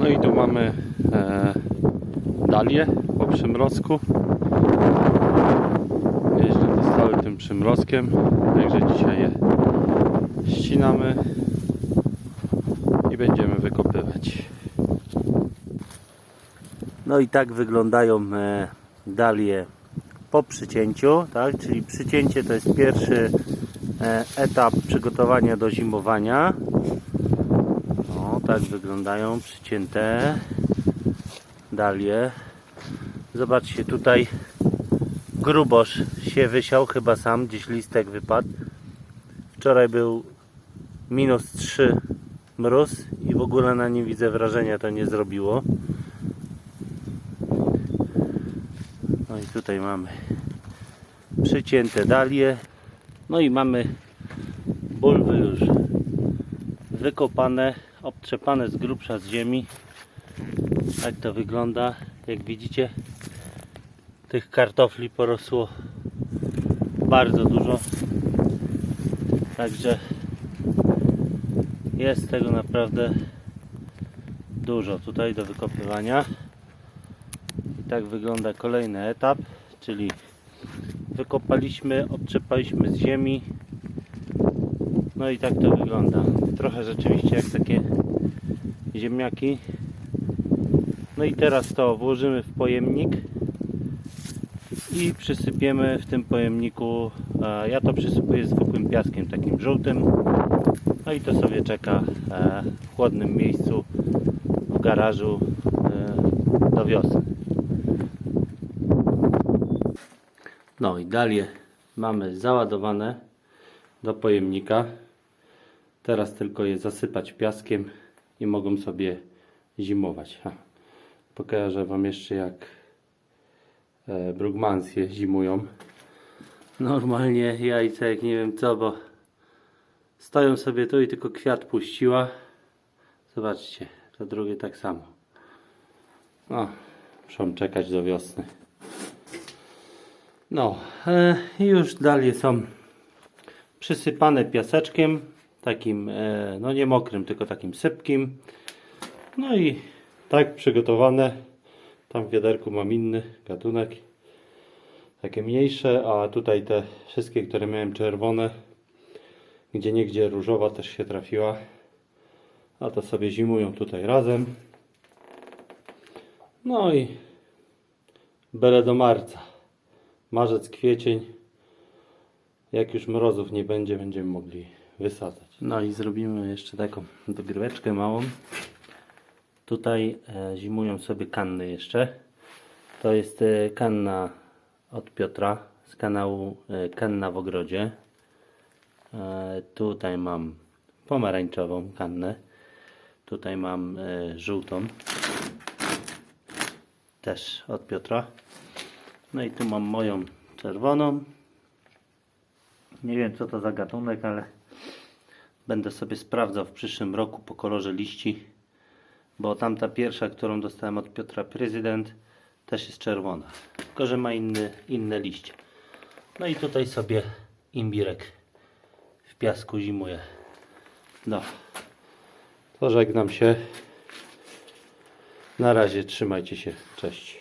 No i tu mamy e, dalię po przymrozku. Nieźle dostały tym przymrozkiem, także dzisiaj je ścinamy i będziemy wykopywać. No i tak wyglądają e, dalie po przycięciu, tak? Czyli przycięcie to jest pierwszy e, etap przygotowania do zimowania. Tak wyglądają przycięte dalie. Zobaczcie tutaj grubosz się wysiał, chyba sam, gdzieś listek wypadł. Wczoraj był minus 3 mróz i w ogóle na nim widzę wrażenia to nie zrobiło. No i tutaj mamy przycięte dalie. No i mamy bulwy już wykopane, obtrzepane z grubsza z ziemi. Tak to wygląda. Jak widzicie, tych kartofli porosło bardzo dużo. Także jest tego naprawdę dużo tutaj do wykopywania. I tak wygląda kolejny etap, czyli wykopaliśmy, odczepaliśmy z ziemi. No i tak to wygląda. Trochę rzeczywiście jak takie ziemniaki. No i teraz to włożymy w pojemnik i przysypiemy w tym pojemniku. Ja to przysypuję zwykłym piaskiem, takim żółtym. No i to sobie czeka e, w chłodnym miejscu w garażu e, do wiosny. No i dalej mamy załadowane do pojemnika. Teraz tylko je zasypać piaskiem i mogą sobie zimować. Pokażę Wam jeszcze jak e, brugmansje zimują. Normalnie jajca jak nie wiem co, bo stoją sobie tu i tylko kwiat puściła. Zobaczcie, to drugie tak samo. No, muszą czekać do wiosny. No, e, już dalej są przysypane piaseczkiem, takim, e, no nie mokrym, tylko takim sypkim. No i tak przygotowane. Tam w wiaderku mam inny gatunek, takie mniejsze, a tutaj te wszystkie, które miałem czerwone, gdzie niegdzie różowa też się trafiła. A to sobie zimują tutaj razem. No i bele do marca marzec, kwiecień. Jak już mrozów nie będzie, będziemy mogli wysadzać. No i zrobimy jeszcze taką dogryweczkę małą. Tutaj e, zimują sobie kanny jeszcze. To jest e, kanna od Piotra z kanału e, Kanna w ogrodzie. Tutaj mam pomarańczową kannę. Tutaj mam żółtą. Też od Piotra. No i tu mam moją czerwoną. Nie wiem co to za gatunek, ale będę sobie sprawdzał w przyszłym roku po kolorze liści. Bo tamta pierwsza, którą dostałem od Piotra Prezydent, też jest czerwona. Tylko, że ma inny, inne liście. No i tutaj sobie imbirek w piasku zimuje. No. To żegnam się. Na razie trzymajcie się. Cześć.